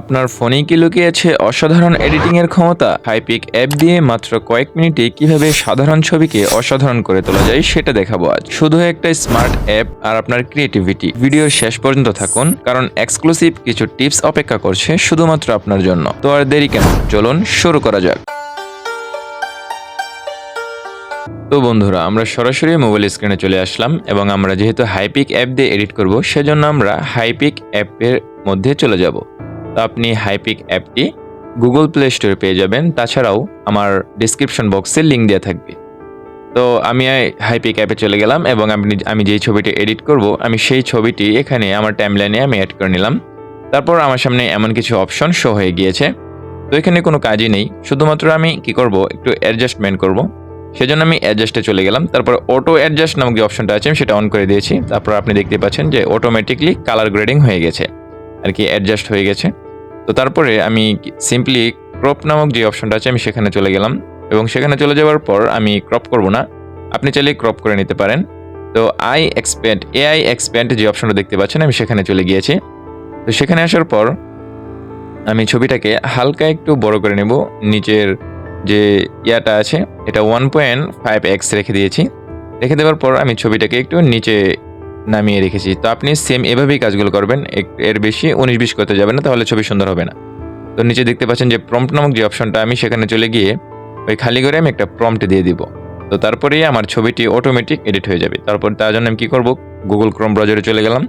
আপনার ফোনেই কি লুকিয়ে আছে অসাধারণ এডিটিং এর ক্ষমতা? হাইপিক অ্যাপ দিয়ে মাত্র কয়েক মিনিটে কীভাবে সাধারণ ছবিকে অসাধারণ করে তোলা যায় সেটা দেখাবো আজ। শুধু একটা স্মার্ট অ্যাপ আর আপনার ক্রিয়েটিভিটি ভিডিওর শেষ পর্যন্ত থাকুন, কারণ এক্সক্লুসিভ কিছু টিপস অপেক্ষা করছে শুধুমাত্র আপনার জন্য। তো আর দেরি কেন? চলুন শুরু করা যাক। তো বন্ধুরা, আমরা সরাসরি মোবাইল স্ক্রিনে চলে আসলাম এবং আমরা যেহেতু হাইপিক অ্যাপ দিয়ে এডিট করব, সেজন্য আমরা হাইপিক অ্যাপের মধ্যে চলে যাব। তো আপনি হাইপিক অ্যাপটি গুগল প্লে স্টোরে পেয়ে যাবেন। তাছাড়াও আমার ডিসক্রিপশন বক্সে লিঙ্ক দেওয়া থাকবে। তো আমি হাইপিক অ্যাপে চলে গেলাম এবং আপনি আমি যেই ছবিটি এডিট করব, আমি সেই ছবিটি এখানে আমার টাইমলাইনে আমি অ্যাড করে নিলাম। তারপর আমার সামনে এমন কিছু অপশন শো হয়ে গিয়েছে। তো এখানে কোনো কাজই নেই। শুধুমাত্র আমি কি করব? একটু অ্যাডজাস্টমেন্ট করব। সেজন্য আমি অ্যাডজাস্টে চলে গেলাম। তারপর অটো অ্যাডজাস্ট নামক যে অপশনটা আছে, আমি সেটা অন করে দিয়েছি। তারপর আপনি দেখতে পাচ্ছেন যে অটোমেটিকলি কালার গ্রেডিং হয়ে গেছে। আর কি অ্যাডজাস্ট হয়ে গেছে। তো তারপরে আমি সিম্পলি ক্রপ নামক যে অপশনটা আছে আমি সেখানে চলে গেলাম এবং সেখানে চলে যাওয়ার পর আমি ক্রপ করব না। আপনি চাইলে ক্রপ করে নিতে পারেন। তো আই এক্সপ্যান্ড এআই এক্সপ্যান্ড যে অপশনটা দেখতে পাচ্ছেন আমি সেখানে চলে গিয়েছি। তো সেখানে আসার পর আমি ছবিটাকে হালকা একটু বড় করে নেব। নিচের যে ইয়াটা আছে, এটা ওয়ান পয়েন্ট ফাইভ এক্স রেখে দিয়েছি। রেখে দেওয়ার পর আমি ছবিটাকে একটু নিচে নামিয়ে রেখেছি। তো আপনি সেম এভাবেই কাজগুলো করবেন। এর বেশি উনিশ বিশ করতে যাবেন না, তাহলে ছবি সুন্দর হবে না। তো নিচে দেখতে পাচ্ছেন যে প্রম্পট নামক যে অপশনটা আমি সেখানে চলে গিয়ে ওই খালি করে আমি একটা প্রম্পট দিয়ে দিব। তো তারপরেই আমার ছবিটি অটোমেটিক এডিট হয়ে যাবে। তারপর তার জন্য আমি কী করব? গুগল ক্রোম ব্রাউজারে চলে গেলাম।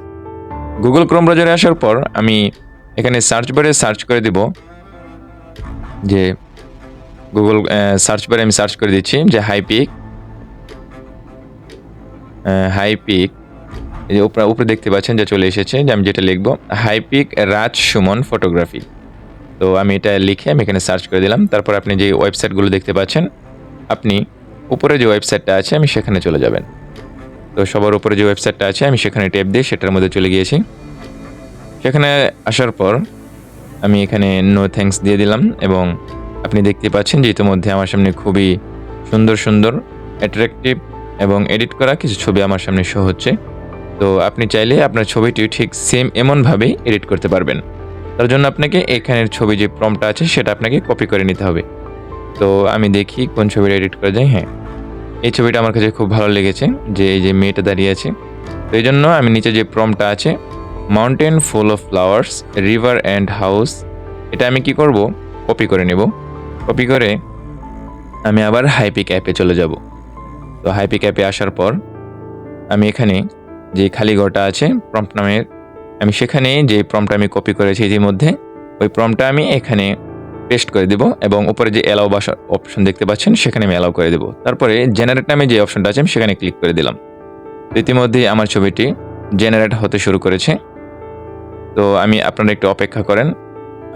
গুগল ক্রোম ব্রাউজারে আসার পর আমি এখানে সার্চ বারে সার্চ করে দিব যে গুগল সার্চ বারে আমি সার্চ করে দিচ্ছি যে হাইপিক হাইপিক এই যে উপরে দেখতে পাচ্ছেন যে চলে এসেছে যে আমি যেটা লিখব, হাইপিক রাজ সুমন ফটোগ্রাফি। তো আমি এটা লিখে আমি এখানে সার্চ করে দিলাম। তারপর আপনি যে ওয়েবসাইটগুলো দেখতে পাচ্ছেন, আপনি উপরে যে ওয়েবসাইটটা আছে, আমি সেখানে চলে যাবেন। তো সবার উপরে যে ওয়েবসাইটটা আছে, আমি সেখানে ট্যাপ দিয়ে সেটার মধ্যে চলে গিয়েছি। সেখানে আসার পর আমি এখানে নো থ্যাঙ্কস দিয়ে দিলাম এবং আপনি দেখতে পাচ্ছেন যে ইতিমধ্যে আমার সামনে খুবই সুন্দর সুন্দর অ্যাট্রাকটিভ এবং এডিট করা কিছু ছবি আমার সামনে শো হচ্ছে। তো আপনি চাইলে আপনার ছবিটি ঠিক সেম এমনভাবেই এডিট করতে পারবেন। তার জন্য আপনাকে এখানের ছবি যে প্রমটা আছে, সেটা আপনাকে কপি করে নিতে হবে। তো আমি দেখি কোন ছবিটা এডিট করা যায়। হ্যাঁ এই ছবিটা আমার কাছে খুব ভালো লেগেছে, যে এই যে মেয়েটা দাঁড়িয়ে আছে। তো এই জন্য আমি নিচে যে প্রমটা আছে mountain full of flowers river and house এটা আমি কি করব? কপি করে নেব। কপি করে আমি আবার হাইপিক অ্যাপে চলে যাব। তো হাইপিক অ্যাপে আসার পর আমি এখানে যে খালি ঘরটা আছে প্রম্পট নামের, আমি সেখানে যে প্রম্পটা আমি কপি করেছি ইতিমধ্যে, ওই প্রম্পটা আমি এখানে পেস্ট করে দেব এবং উপরে যে অ্যালাউ বাসার অপশন দেখতে পাচ্ছেন, সেখানে আমি অ্যালাউ করে দেব। তারপরে জেনারেট নামে যে অপশনটা আছে, আমি সেখানে ক্লিক করে দিলাম। ইতিমধ্যে আমার ছবিটি জেনারেট হতে শুরু করেছে। তো আমি আপনারা একটু অপেক্ষা করেন,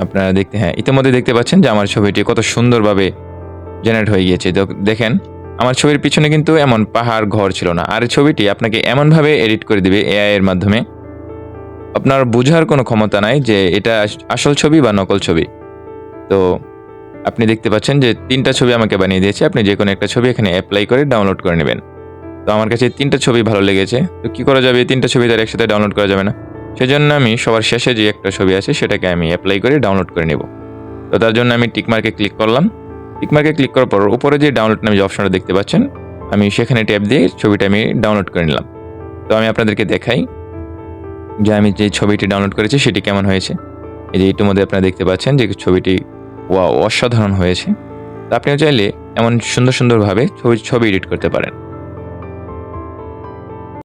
আপনারা দেখতে হ্যাঁ ইতিমধ্যে দেখতে পাচ্ছেন যে আমার ছবিটি কত সুন্দরভাবে জেনারেট হয়ে গিয়েছে। দেখেন আমার ছবির পিছনে কিন্তু এমন পাহাড় ঘর ছিল না। আর ছবিটি আপনাকে এমনভাবে এডিট করে দিবে এআই এর মাধ্যমে। আপনার বোঝার কোনো ক্ষমতা নাই যে এটা আসল ছবি বা নকল ছবি। তো আপনি দেখতে পাচ্ছেন যে তিনটা ছবি আমাকে বানিয়ে দিয়েছে। আপনি যে কোনো একটা ছবি এখানে অ্যাপ্লাই করে ডাউনলোড করে নেবেন। তো আমার কাছে তিনটা ছবি ভালো লেগেছে। তো কী করা যাবে? তিনটা ছবি তার একসাথে ডাউনলোড করা যাবে না। সেজন্য আমি সবার শেষে যে একটা ছবি আছে সেটাকে আমি অ্যাপ্লাই করে ডাউনলোড করে নেব। তো তার জন্য আমি টিকমার্কে ক্লিক করলাম। টিকমার্কে ক্লিক করার পর উপরে যে ডাউনলোড নামে যে অপশনটা দেখতে পাচ্ছেন, আমি সেখানে ট্যাপ দিয়ে ছবিটা আমি ডাউনলোড করে নিলাম। তো আমি আপনাদেরকে দেখাই যে আমি যে ছবিটি ডাউনলোড করেছি, সেটি কেমন হয়েছে। এই যে ইতিমধ্যে আপনারা দেখতে পাচ্ছেন যে ছবিটি ওয়া অসাধারণ হয়েছে। তো আপনিও চাইলে এমন সুন্দর সুন্দরভাবে ছবি ছবি এডিট করতে পারেন।